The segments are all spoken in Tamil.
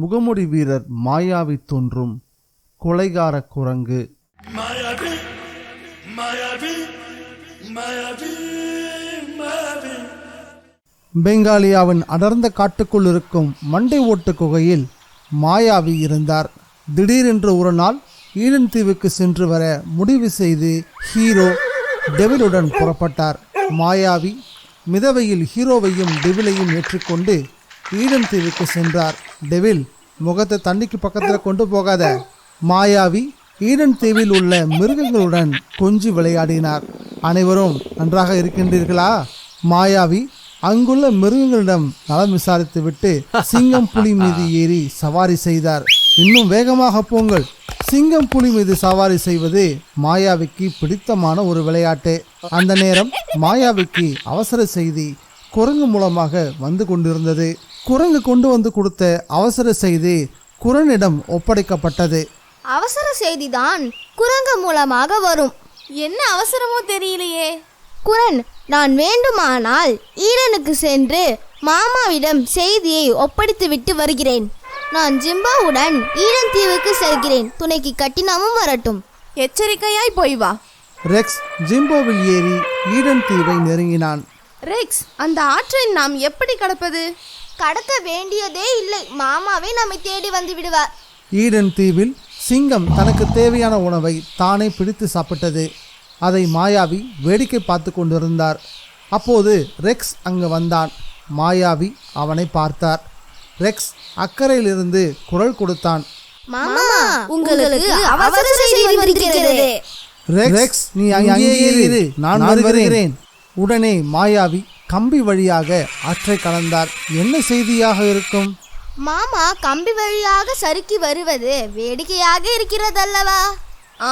முகமுடி வீரர் மாயாவி தோன்றும் கொலைகார குரங்கு. மாயாவி மாயாவி மாயாவி மாயாவி. பெங்காலியாவின் அடர்ந்த காட்டுக்குள் இருக்கும் மண்டை ஓட்டு குகையில் மாயாவி இருந்தார். திடீரென்று ஒரு நாள் ஈடன் தீவுக்கு சென்று வர முடிவு செய்து ஹீரோ டெவிலுடன் புறப்பட்டார். மாயாவி மிதவையில் ஹீரோவையும் டெவிலையும் ஏற்றுக்கொண்டு ஈடன் தீவுக்கு சென்றார். டெவில் முகத்தை தண்ணிக்கு பக்கத்தில் கொண்டு போகாத மாயாவி ஈடன் தீவில் உள்ள மிருகங்களுடன் கொஞ்சி விளையாடினார். அனைவரும் நன்றாக இருக்கின்றீர்களா? மாயாவி அங்குள்ள மிருகங்களிடம் நலம் விசாரித்து விட்டு சிங்கம் புலி மீது ஏறி சவாரி செய்தார். இன்னும் வேகமாக போங்கள். சிங்கம் புலி மீது சவாரி செய்வது மாயாவிக்கு பிடித்தமான ஒரு விளையாட்டு. அந்த நேரம் மாயாவிக்கு அவசர செய்தி குரங்கு மூலமாக வந்து கொண்டிருந்தது. குரங்கு கொண்டு வந்து கொடுத்த அவசர செய்தி குரனிடம் ஒப்படைக்கப்பட்டது. அவசர செய்திதான் குரங்கு மூலமாக வரும். என்ன அவசரமோ தெரியலையே. குரன் நான் வேண்டுமானால் ஈரனுக்கு சென்று மாமாவிடம் செய்தியை ஒப்படைத்துவிட்டு வருகிறேன். நான் ஜிம்பாவுடன் ஈரன் தீவுக்கு செல்கிறேன். துணைக்கு கட்டினாமும் வரட்டும். எச்சரிக்கையாய் போய் வா. ரெக்ஸ் ஜிம்போவில் ஏறி ஈடன் தீவை நெருங்கினான். ரெக்ஸ் அந்த ஆற்றை நாம் எப்படி கடப்பது? கடக்க வேண்டியதே இல்லை. மாமாவே நம்மை தேடி வந்து விடுவார். ஈடன் தீவில் சிங்கம் தனக்கு தேவையான உணவை தானே பிடித்து சாப்பிட்டது. அதை மாயாவி வேடிக்கை பார்த்து கொண்டிருந்தார். அப்போது ரெக்ஸ் அங்கு வந்தான். மாயாவி அவனை பார்த்தார். ரெக்ஸ் அக்கறையிலிருந்து குரல் கொடுத்தான். மாமா உங்களுக்கு அவசர செய்தி வந்திருக்கிறது. ரெக்ஸ் நீ அங்கே இரு. நான் வருகிறேன். உடனே மாயாவி கம்பி வழியாக ஆற்றை கலந்தார். என்ன செய்தியாக இருக்கும்? மாமா கம்பி வழியாக சறுக்கி வருவது வேடிக்கையாக இருக்கிறதல்லவா?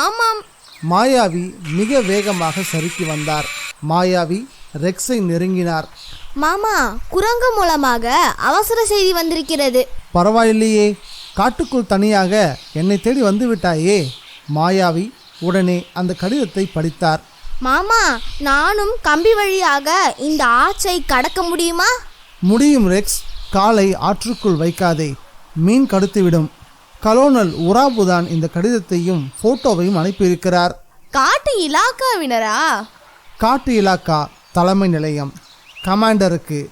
ஆமாம். மாயாவி மிக வேகமாக சறுக்கி வந்தார். மாயாவி ரெக்ஸை நெருங்கினார். மாமா குரங்கு மூலமாக அவசர செய்தி வந்திருக்கிறது. பரவாயில்லையே காட்டுக்குள் தனியாக என்னை தேடி வந்து விட்டாயே. மாயாவி உடனே அந்த கடிதத்தை படித்தார். மாமா நானும் கம்பி வழியாக இந்த ஆற்றை கடக்க முடியுமா? முடியும் ரெக்ஸ். காலை ஆற்றுக்குள் வைக்காதே. மீன் கடுத்துவிடும். கலோனல் உராபுதான் இந்த கடிதத்தையும் போட்டோவையும் அனுப்பியிருக்கிறார். காட்டு இலாக்காவினரா காட்டு இலாக்கா தலைமை நிலையம். கமாண்டருக்கு.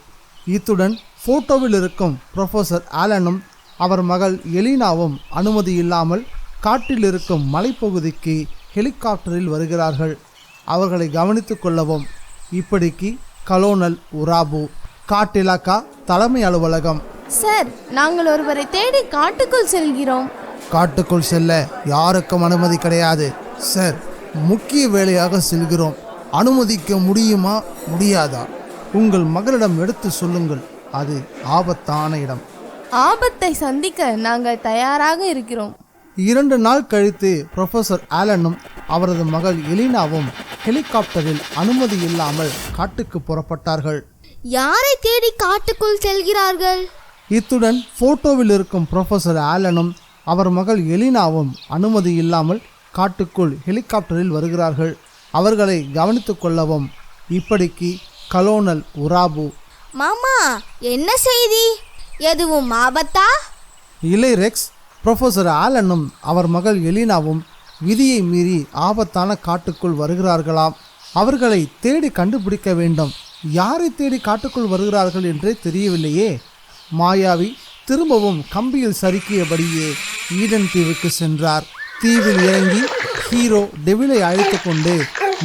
இத்துடன் போட்டோவில் இருக்கும் ப்ரொஃபசர் ஆலனும் அவர் மகள் எலினாவும் அனுமதி இல்லாமல் காட்டில் இருக்கும் மலைப்பகுதிக்கு ஹெலிகாப்டரில் வருகிறார்கள். அவர்களை கவனித்துக் கொள்ளவும். இப்படிக்கு கலோனல் உராபு காட்டிலாக்கா தலைமை அலுவலகம். சார் நாங்கள் ஒருவரை தேடி காட்டுக்குள் செல்கிறோம். காட்டுக்குள் செல்ல யாருக்கும் அனுமதி கிடையாது. சார் முக்கிய வேலையாக செல்கிறோம். அனுமதிக்க முடியுமா முடியாதா? உங்கள் மகளிடம் எடுத்து சொல்லுங்கள். அது ஆபத்தான இடம். ஆபத்தை சந்திக்க நாங்கள் தயாராக இருக்கிறோம். இரண்டு நாள் கழித்து ப்ரொஃபசர் ஆலனும் அவரது மகள் எலினாவும் ஹெலிகாப்டரில் அனுமதி இல்லாமல் காட்டுக்கு புறப்பட்டார்கள். யாரை தேடி காட்டுக்குள் செல்கிறார்கள்? இத்துடன் போட்டோவில் இருக்கும் ப்ரொஃபசர் ஆலனும் அவர் மகள் எலினாவும் அனுமதி இல்லாமல் காட்டுக்குள் ஹெலிகாப்டரில் வருகிறார்கள். அவர்களை கவனித்துக் கொள்ளவும். இப்படிக்கு கலோனல் உராபு. மாமா என்ன செய்தி? எதுவும் ஆபத்தா? இலை ரெக்ஸ் ப்ரொஃபசர் ஆலனும் அவர் மகள் எலினாவும் விதியை மீறி ஆபத்தான காட்டுக்குள் வருகிறார்களாம். அவர்களை தேடி கண்டுபிடிக்க வேண்டும். யாரை தேடி காட்டுக்குள் வருகிறார்கள் என்றே தெரியவில்லையே. மாயாவி திரும்பவும் கம்பியில் சறுக்கியபடியே ஈடன் தீவுக்கு சென்றார். தீவில் இறங்கி ஹீரோ டெவிலை அழைத்து கொண்டு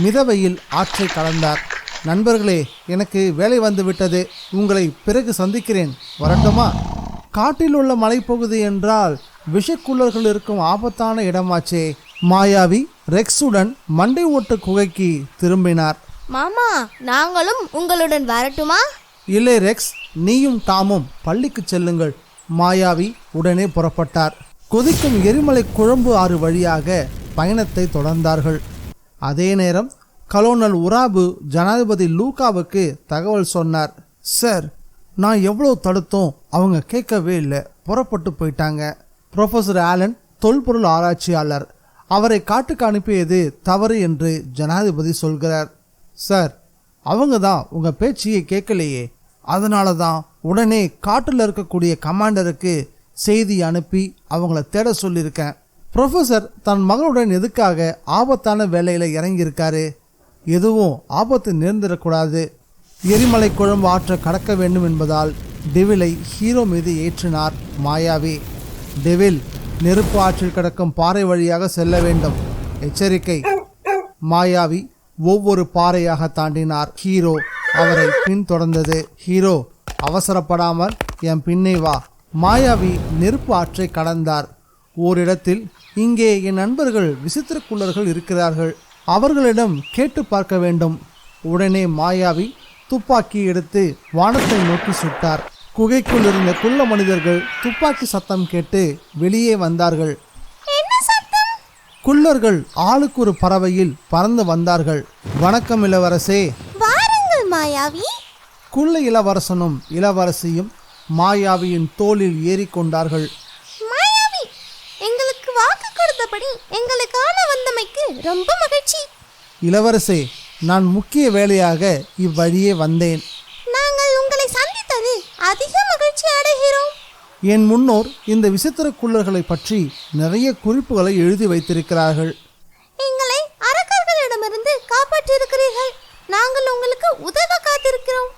மிதவையில் ஆற்றை கலந்தார். நண்பர்களே எனக்கு வேலை வந்து விட்டது உங்களை பிறகு சந்திக்கிறேன். வரட்டுமா? காட்டில் உள்ள மலைப்பகுதி என்றால் விஷக்குள்ளர்கள் இருக்கும் ஆபத்தான இடமாச்சே. மாயாவி ரெக்ஸுடன் மண்டை ஓட்டு குகைக்கு திரும்பினார். மாமா நாங்களும் உங்களுடன் வரட்டுமா? இல்லை ரெக்ஸ் நீயும் டாமும் பள்ளிக்கு செல்லுங்கள். மாயாவி உடனே புறப்பட்டார். கொதிக்கும் எரிமலை குழம்பு ஆறு வழியாக பயணத்தை தொடர்ந்தார்கள். அதே நேரம் கலோனல் உராபு ஜனாதிபதி லூகாவுக்கு தகவல் சொன்னார். சார் நான் எவ்வளோ தடுத்தோம் அவங்க கேட்கவே இல்லை. புறப்பட்டு போயிட்டாங்க. ப்ரொஃபசர் ஆலன் தொல்பொருள் ஆராய்ச்சியாளர். அவரை காட்டுக்கு அனுப்பியது தவறு என்று ஜனாதிபதி சொல்கிறார். சார் அவங்க தான் உங்கள் பேச்சையை கேட்கலையே. அதனால தான் உடனே காட்டில் இருக்கக்கூடிய கமாண்டருக்கு செய்தி அனுப்பி அவங்கள தேட சொல்லியிருக்கேன். ப்ரொஃபஸர் தன் மகளுடன் எதுக்காக ஆபத்தான வேலையில் இறங்கியிருக்காரு? எதுவும் ஆபத்து நேர்ந்திடக்கூடாது. எரிமலை குழம்பு ஆற்ற கடக்க வேண்டும் என்பதால் டெவிலை ஹீரோ மீது ஏற்றினார் மாயாவி. டெவில் நெருப்பு ஆற்றில் கிடக்கும் பாறை வழியாக செல்ல வேண்டும். எச்சரிக்கை. மாயாவி ஒவ்வொரு பாறையாக தாண்டினார். ஹீரோ அவரை பின்தொடர்ந்தது. ஹீரோ அவசரப்படாமல் என் பின்னே வா. மாயாவி நெருப்பு ஆற்றை கடந்தார். ஓரிடத்தில் இங்கே என் நண்பர்கள் விசித்திரக்குள்ளர்கள் இருக்கிறார்கள். அவர்களிடம் கேட்டு பார்க்க வேண்டும். உடனே மாயாவி துப்பாக்கி எடுத்து வானத்தை நோக்கி சுட்டார். குகைக்குள் இருந்த குள்ள மனிதர்கள் துப்பாக்கி சத்தம் கேட்டு வெளியே வந்தார்கள். குள்ளர்கள் ஆளுக்கு ஒரு பறவையில் பறந்து வந்தார்கள். வணக்கம் இளவரசே. வாருங்கள் மாயாவி. குள்ள இளவரசனும் இளவரசியும் மாயாவியின் தோளில் ஏறிக்கொண்டார்கள். மாயாவி எங்களுக்கு வாக்கு கொடுத்தபடி எங்களை காண வந்தமைக்கு ரொம்ப மகிழ்ச்சி. இளவரசே நான் முக்கிய வேலையாக இவ்வழியே வந்தேன். அதிக மகிழ்ச்சி அடைகிறோம். என் முன்னோர் இந்த விசித்திர குள்ளர்களை பற்றி நிறைய குறிப்புகளை எழுதி வைத்திருக்கிறார்கள். எங்களை அரக்கர்களிடமிருந்து காப்பாற்றியிருக்கிறீர்கள். நாங்கள் உங்களுக்கு உதவ காத்திருக்கிறோம்.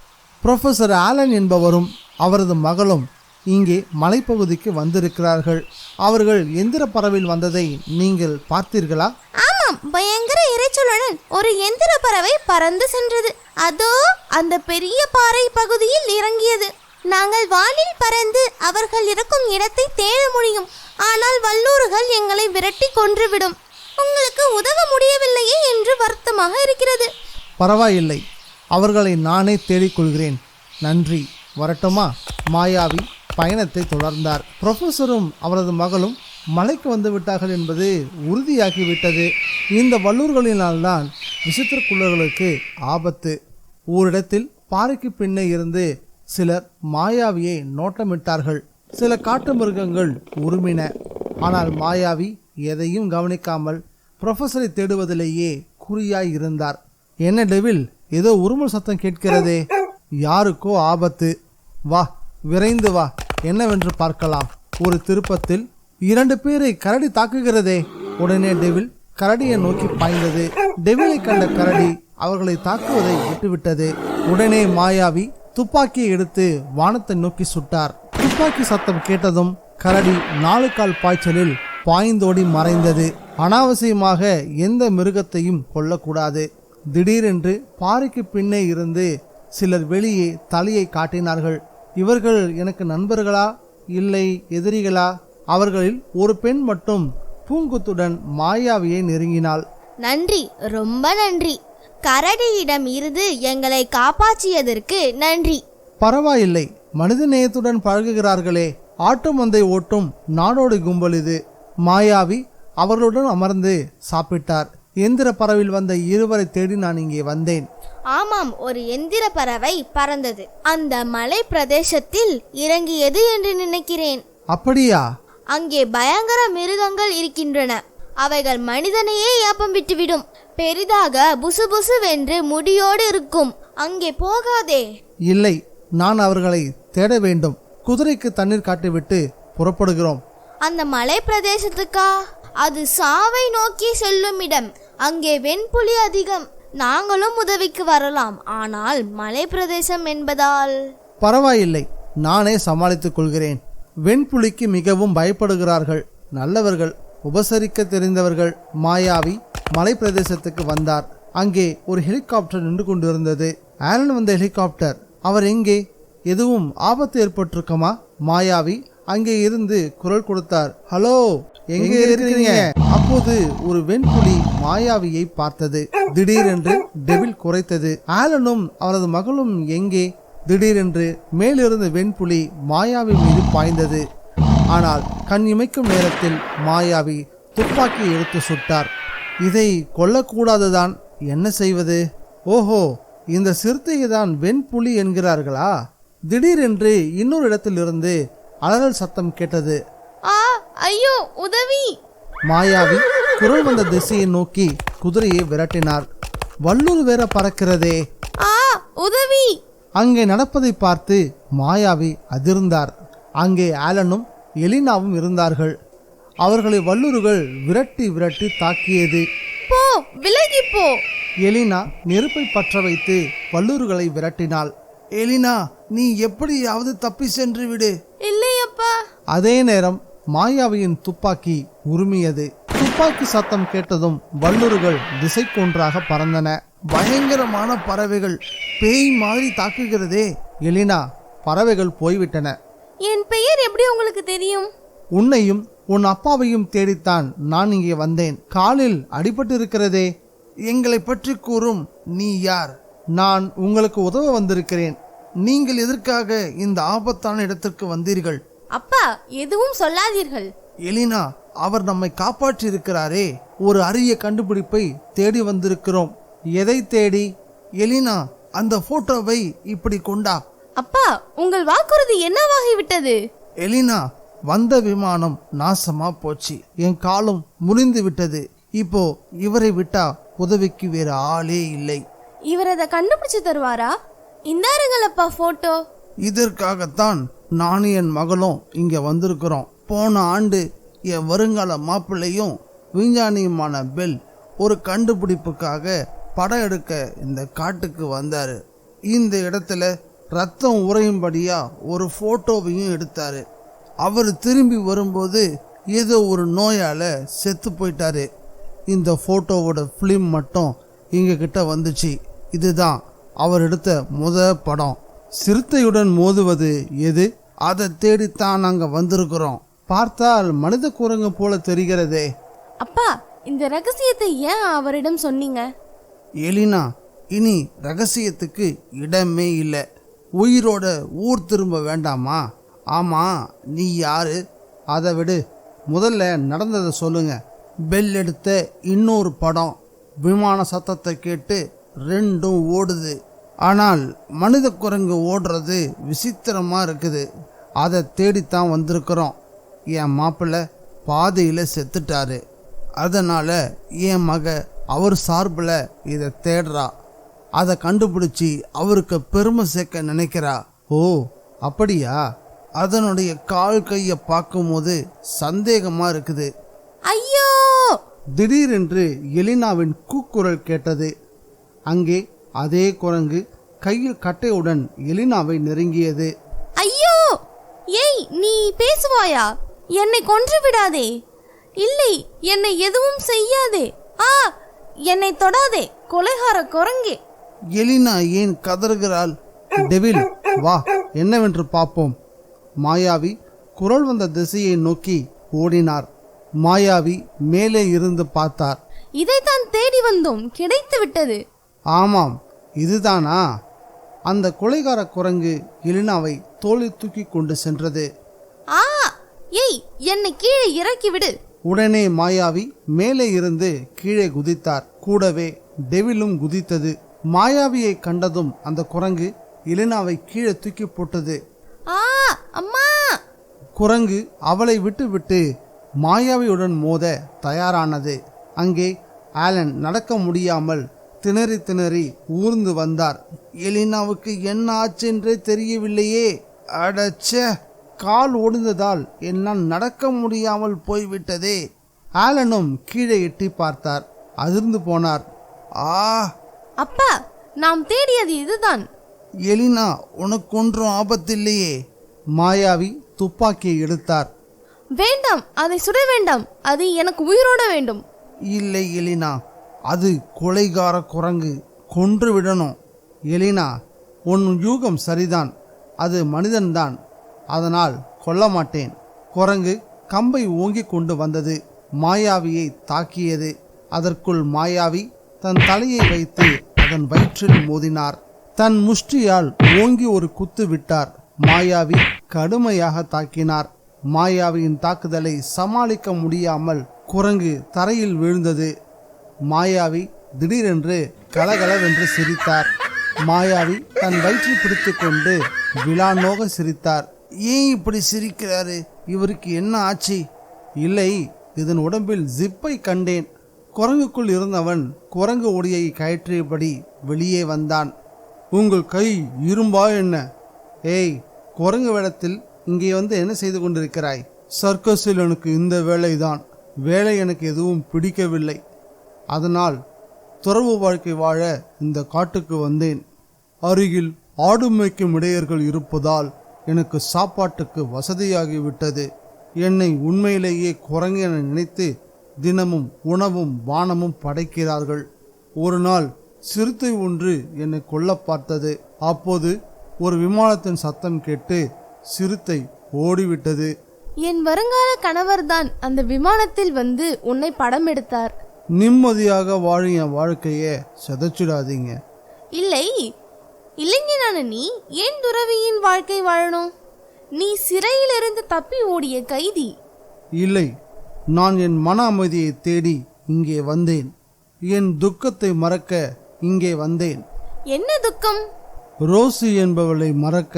ப்ரொஃபசர் ஆலன் என்பவரும் அவரது மகளும் இங்கே மலைப்பகுதிக்கு வந்திருக்கிறார்கள். அவர்கள் எந்திர பறவையில் வந்ததை நீங்கள் பார்த்தீர்களா? ஆமாம் பயங்கர இரைச்சலுடன் ஒரு எந்திர பறவை பறந்து சென்றது. அதோ அந்த பெரிய பாறை பகுதியில் இறங்கியது. நாங்கள் வானில் பறந்து அவர்கள் இருக்கும் இடத்தை தேட முடியும். ஆனால் வல்லூர்கள் எங்களை விரட்டி கொன்றுவிடும். உங்களுக்கு உதவ முடியவில்லையே என்று வருத்தமாக இருக்கிறது. பரவாயில்லை. அவர்களை நானே தேடிக்கொள்கிறேன். நன்றி. வரட்டுமா? மாயாவி பயணத்தை தொடர்ந்தார். ப்ரொஃபஸரும் அவரது மகளும் மலைக்கு வந்து விட்டார்கள் என்பது உறுதியாகிவிட்டது. இந்த வல்லூர்களினால்தான் விசித்திரக்குள்ளர்களுக்கு ஆபத்து. ஓரிடத்தில் பாறைக்கு பின்னே இருந்து சிலர் மாயாவியை நோட்டமிட்டார்கள் சில காட்டு மிருகங்கள் உருமின. ஆனால் மாயாவி எதையும் கவனிக்காமல் ப்ரொஃபஸரை தேடுவதிலேயே குறியாய் இருந்தார் என்ன டெவில் ஏதோ உருமல் சத்தம் கேட்கிறதே. யாருக்கோ ஆபத்து. வா விரைந்து வா. என்னவென்று பார்க்கலாம். ஒரு திருப்பத்தில் இரண்டு பேரை கரடி தாக்குகிறதே. உடனே டெவில் கரடியை நோக்கி பாய்ந்தது. டெவிலை கண்ட கரடி அவர்களை தாக்குவதை விட்டுவிட்டது. உடனே மாயாவி துப்பாக்கியை எடுத்து வானத்தை நோக்கி சுட்டார். துப்பாக்கி சத்தம் கேட்டதும் கரடி நாலு கால் பாய்ச்சலில் பாய்ந்தோடி மறைந்தது. அனாவசியமாக எந்த மிருகத்தையும் கொல்லக்கூடாது. திடீரென்று பாறைக்கு பின்னே இருந்து சிலர் வெளியே தலையை காட்டினார்கள். இவர்கள் எனக்கு நண்பர்களா? இல்லை எதிரிகளா? அவர்களில் ஒரு பெண் மட்டும் பூங்குத்துடன் மாயாவியை நெருங்கினாள். நன்றி ரொம்ப நன்றி. கரடியிடம் இருந்து எங்களை காப்பாற்றியதற்கு நன்றி. பரவாயில்லை மனித நேயத்துடன் பழகுகிறார்களே ஆட்டு மந்தை ஓட்டும் நாடோடி கும்பல் இது. மாயாவி அவர்களுடன் அமர்ந்து சாப்பிட்டார். எந்திர பறவையில் வந்த இருவரை தேடி நான் இங்கே வந்தேன். ஆமாம் ஒரு எந்திர பறவை பறந்தது. அந்த மலை பிரதேசத்தில் இறங்கியது என்று நினைக்கிறேன். அப்படியா? அங்கே பயங்கர மிருகங்கள் இருக்கின்றன. அவைகள் மனிதனையே ஏப்பம் விட்டுவிடும். பெரிதாக புசு புசுவென்று முடியோடு இருக்கும். அங்கே போகாதே. இல்லை நான் அவர்களை தேட வேண்டும். குதிரைக்கு தண்ணீர் காட்டிவிட்டு புறப்படுகிறோம். அந்த மலை பிரதேசத்துக்கா அது சாவை நோக்கி செல்லும் இடம். அங்கே வெண்புலி அதிகம். நாங்களும் உதவிக்கு வரலாம். ஆனால் மலை பிரதேசம் என்பதால்? பரவாயில்லை நானே சமாளித்துக் கொள்கிறேன். வெண்புலிக்கு மிகவும் பயப்படுகிறார்கள். நல்லவர்கள் உபசரிக்க தெரிந்தவர்கள் மாயாவி மலை பிரதேசத்துக்கு வந்தார். அங்கே ஒரு ஹெலிகாப்டர் நின்று கொண்டிருந்தது. ஆலன் வந்த ஹெலிகாப்டர் அவர் எங்கே? எதுவும் ஆபத்து ஏற்பட்டிருக்குமா? மாயாவி அங்கே இருந்து குரல் கொடுத்தார் ஹலோ எங்கே இருக்கிறீங்க? அப்போது ஒரு வெண்புலி மாயாவியை பார்த்தது. திடீரென்று டெவில் குறைத்தது. ஆலனும் அவரது மகளும் எங்கே? திடீரென்று மேலிருந்து வெண்புலி மாயாவி மீது பாய்ந்தது. ஆனால் கண் இமைக்கும் நேரத்தில் மாயாவி துப்பாக்கி எடுத்து சுட்டார். இதை கொல்லக்கூடாதுதான். என்ன செய்வது? ஓஹோ இந்த சிறுத்தையை தான் வெண்புலி என்கிறார்களா? திடீரென்று இன்னொரு இடத்திலிருந்து அலறல் சத்தம் கேட்டது. ஆ ஐயோ உதவி! மாயாவி குரல் வந்த திசையை நோக்கி குதிரையை விரட்டினார். வல்லூர் வேற பறக்கிறதே. ஆ உதவி! அங்கே நடப்பதை பார்த்து மாயாவி அதிர்ந்தார். அங்கே ஆலனும் எலினாவும் இருந்தார்கள். அவர்களை வல்லூறுகள் விரட்டி விரட்டி தாக்கியது. போ விலகி போ. எலினா நெருப்பை பற்ற வைத்து வல்லூறுகளை விரட்டினாள். எலினா நீ எப்படியாவது தப்பி சென்று விடு. இல்லையப்பா அதே நேரம் மாயாவியின் துப்பாக்கி உருமியது. துப்பாக்கி சத்தம் கேட்டதும் வல்லூறுகள் திசைக்கொன்றாக பறந்தன. பயங்கரமான பறவைகள். பேய் மாதிரி தாக்குகிறதே. எலினா பறவைகள் போய்விட்டன. என் பெயர் எப்படி உங்களுக்கு தெரியும்? உன்னையும் உன் அப்பாவையும் தேடித்தான் நான் இங்கே வந்தேன். காலில் அடிபட்டு இருக்கிறதே எங்களை பற்றி கூறும் நீ யார்? நான் உங்களுக்கு உதவ வந்திருக்கிறேன். நீங்கள் எதற்காக இந்த ஆபத்தான இடத்திற்கு வந்தீர்கள்? அப்பா எதுவும் சொல்லாதீர்கள். எலினா அவர் நம்மை காப்பாற்றி இருக்கிறாரே ஒரு அரிய கண்டுபிடிப்பை தேடி வந்திருக்கிறோம். எதை தேடி? எலினா அந்த போட்டோவை இப்படி கொண்டா. அப்பா உங்கள் வாக்குறுதி என்னவாகிவிட்டது? எலினா வந்த விமானம் நாசமா போச்சு. என் காலும் முறிந்து விட்டது. இப்போ இவரை விட்டா உதவிக்கு வேற ஆளே இல்லை. இவர் அதை கண்டுபிடிச்சு தருவாரா? இந்தாருங்கள் அப்பா போட்டோ. இதற்காகத்தான் நானும் என் மகளும் இங்க வந்திருக்கிறோம். போன ஆண்டு என் வருங்கால மாப்பிள்ளையும் விஞ்ஞானியுமான பெல் ஒரு கண்டுபிடிப்புக்காக படம் எடுக்க இந்த காட்டுக்கு வந்தாரு. இந்த இடத்துல ரத்தம் உறையும்படியா ஒரு போட்டோவையும் எடுத்தாரு. அவர் திரும்பி வரும்போது ஏதோ ஒரு நோயால செத்து போயிட்டாரு. இந்த போட்டோவோட ஃபிலிம் மட்டும் எங்க கிட்ட வந்துச்சு. இதுதான் அவர் எடுத்த முத படம். சிறுத்தையுடன் மோதுவது எது? அதை தேடித்தான் நாங்க வந்திருக்கிறோம். பார்த்தால் மனித குரங்கு போல தெரிகிறதே. அப்பா இந்த ரகசியத்தை ஏன் அவரிடம் சொன்னீங்க? எலினா இனி ரகசியத்துக்கு இடமே இல்லை. உயிரோட ஊர் திரும்ப வேண்டாமா? ஆமாம் நீ யார்? அதை விடு. முதல்ல நடந்ததை சொல்லுங்க. பெல் எடுத்த இன்னொரு படம் விமான சத்தத்தை கேட்டு ரெண்டும் ஓடுது. ஆனால் மனித குரங்கு ஓடுறது விசித்திரமாக இருக்குது. அதை தேடித்தான் வந்திருக்கிறோம். என் மாப்பிள்ளை பாதையில் செத்துட்டாரு. அதனால் என் மக அவர் சார்பில் இதை தேடுறா. அதை கண்டுபிடிச்சி அவருக்கு பெருமை சேர்க்க நினைக்கிறா. ஓ அப்படியா? அதனுடைய கால் கையை பார்க்கும்போது சந்தேகமா இருக்குது. ஐயோ! திடீரென்று எலினாவின் கூக்குரல் கேட்டது. அங்கே அதே குரங்கு கையில் கட்டையுடன் எலினாவை நெருங்கியது. ஐயோ! ஏய் நீ பேசுவாயா? என்னை கொன்று விடாதே. இல்லை என்னை எதுவும் செய்யாதே. ஆ என்னை தொடாதே கொலைகார குரங்கே. எலினா ஏன் கதறுகிறாள்? டெவில் வா என்னவென்று பார்ப்போம். மாயாவி குரல் வந்த திசையை நோக்கி ஓடினார். மாயாவி மேலே இருந்து பார்த்தார். இதைத்தான் தேடி வந்தோம். கிடைத்து விட்டது. ஆமாம் இதுதானா? அந்த கொலைகார குரங்கு எலினாவை தோளில் தூக்கி கொண்டு சென்றது. ஆ ஏய் என்னை கீழே இறக்கி விடு. உடனே மாயாவி மேலே இருந்து கீழே குதித்தார். கூடவே டெவிலும் குதித்தது. மாயாவியை கண்டதும் அந்த குரங்கு எலினாவை கீழே தூக்கி போட்டது. ஆ அம்மா! குரங்கு அவளை விட்டுவிட்டு மாயாவியுடன் மோத தயாரானது. அங்கே ஆலன் நடக்க முடியாமல் திணறி திணறி ஊர்ந்து வந்தார். எலினாவுக்கு என்ன ஆச்சென்றே தெரியவில்லையே. அடச்சே! கால் ஒடிந்ததால் என்னால் நடக்க முடியாமல் போய்விட்டதே. ஆலனும் கீழே எட்டி பார்த்தார். அதிர்ந்து போனார். ஆ! அப்பா நாம் தேடியது இதுதான். எலினா உனக்கு ஒன்றும் ஆபத்தில்லையே. மாயாவி துப்பாக்கியை எடுத்தார். வேண்டாம் அதை சுட வேண்டாம். அது எனக்கு உயிரோட வேண்டும். இல்லை எலினா அது கொலைகார குரங்கு. கொன்று விடணும். எலினா உன் யூகம் சரிதான். அது மனிதன்தான். அதனால் கொல்ல மாட்டேன் குரங்கு கம்பை ஓங்கிக் கொண்டு வந்தது. மாயாவியை தாக்கியது. அதற்குள் மாயாவி தன் தலையை வைத்து அதன் வயிற்றில் மோதினார். தன் முஷ்டியால் ஓங்கி ஒரு குத்து விட்டார். மாயாவி கடுமையாக தாக்கினார். மாயாவியின் தாக்குதலை சமாளிக்க முடியாமல் குரங்கு தரையில் விழுந்தது. மாயாவி திடீரென்று கலகலவென்று சிரித்தார். மாயாவி தன் வயிற்றை பிடித்து கொண்டு விழாநோக சிரித்தார். ஏன் இப்படி சிரிக்கிறாரு? இவருக்கு என்ன ஆச்சு? இல்லை இதன் உடம்பில் ஜிப்பை கண்டேன். குரங்குக்குள் இருந்தவன் குரங்கு ஒடியை கயற்றியபடி வெளியே வந்தான். உங்கள் கை இரும்பா என்ன? ஏய் குரங்கு வேடத்தில் இங்கே வந்து என்ன செய்து கொண்டிருக்கிறாய்? சர்க்கஸில் எனக்கு இந்த வேலைதான். வேலை எனக்கு எதுவும் பிடிக்கவில்லை. அதனால் துறவு வாழ்க்கை வாழ இந்த காட்டுக்கு வந்தேன். அருகில் ஆடு மேய்க்கும் இடையர்கள் இருப்பதால் எனக்கு சாப்பாட்டுக்கு வசதியாகிவிட்டது. என்னை உண்மையிலேயே குரங்கு என நினைத்து தினமும் உணவும் வானமும் படைக்கிறார்கள். ஒரு நாள் சிறுத்தை ஒன்று என்னை கொல்ல பார்த்தது. அப்போது ஒரு விமானத்தின் சத்தம் கேட்டு சிறுத்தை ஓடிவிட்டது. என் வருங்கால கணவர்தான் அந்த விமானத்தில் வந்து உன்னை படம் எடுத்தார். நிம்மதியாக வாழும் என் வாழ்க்கையை சிதைச்சிடாதீங்க. இல்லை இளைஞனான நீ ஏன் துறவியின் வாழ்க்கை வாழணும்? நீ சிறையிலிருந்து தப்பி ஓடிய கைதி. இல்லை நான் என் மன அமைதியை தேடி இங்கே வந்தேன். என் துக்கத்தை மறக்க இங்கே வந்தேன். என்ன துக்கம்? ரோசி என்பவளை மறக்க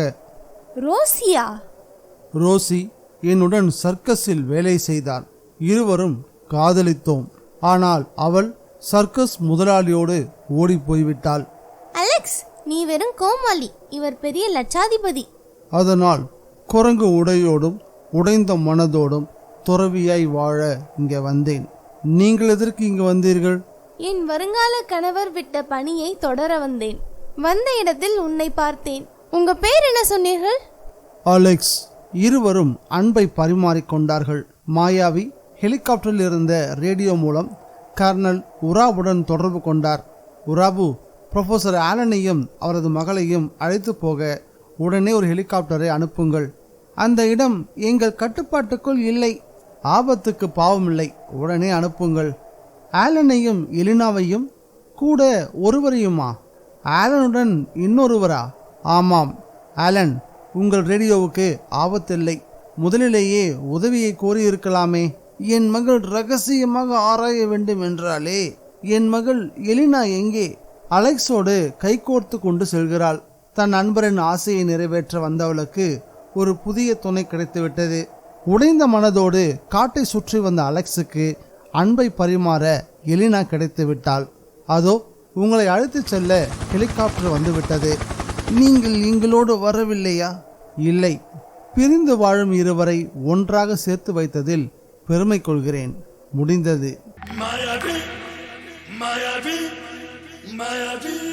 ரோசியா? ரோசி என்னுடன் சர்க்கஸில் வேலை செய்தாள் இருவரும் காதலித்தோம். ஆனால் அவள் சர்க்கஸ் முதலாளியோடு ஓடிப் போய்விட்டாள். அலெக்ஸ் நீ வெறும் கோமாளி. இவர் பெரிய லட்சாதிபதி. அதனால் குரங்கு உடையோடும் உடைந்த மனதோடும் துறவியாய் வாழ இங்கே வந்தேன். நீங்கள் எதற்கு இங்கு வந்தீர்கள்? என் வருங்கால கணவர் விட்ட பணியை தொடர வந்தேன். வந்த இடத்தில் உன்னை பார்த்தேன். உங்க பேர் என்ன சொன்னீர்கள்? அலெக்ஸ். இருவரும் அன்பை பரிமாறிக்கொண்டார்கள் மாயாவி ஹெலிகாப்டரில் இருந்த ரேடியோ மூலம் கர்னல் உராவுடன் தொடர்பு கொண்டார். உராபு ப்ரொஃபசர் ஆலனையும் அவரது மகளையும் அழைத்து போக உடனே ஒரு ஹெலிகாப்டரை அனுப்புங்கள். அந்த இடம் எங்கள் கட்டுப்பாட்டுக்குள் இல்லை. ஆபத்துக்கு பாவமில்லை உடனே அனுப்புங்கள். ஆலனையும் எலினாவையும் கூட ஒருவரையுமா? ஆலனுடன் இன்னொருவரா? ஆமாம். ஆலன் உங்கள் ரேடியோவுக்கு ஆபத்தில்லை. முதலிலேயே உதவியை கோரியிருக்கலாமே. என் மகள் ரகசியமாக ஆராய வேண்டும் என்றாலே என் மகள் எலினா எங்கே? அலெக்ஸோடு கைகோர்த்து கொண்டு செல்கிறாள். தன் நண்பரின் ஆசையை நிறைவேற்ற வந்தவளுக்கு ஒரு புதிய துணை கிடைத்துவிட்டது. உடைந்த மனதோடு காட்டை சுற்றி வந்த அலெக்ஸுக்கு அன்பை பரிமாற எலினா கிடைத்து விட்டாள் அதோ உங்களை அழைத்துச் செல்ல ஹெலிகாப்டர் வந்துவிட்டது. நீங்கள் எங்களோடு வரவில்லையா? இல்லை. பிரிந்து வாழும் இருவரை ஒன்றாக சேர்த்து வைத்ததில் பெருமை கொள்கிறேன். முடிந்தது. மாயாவி மாயாவி மாயாவி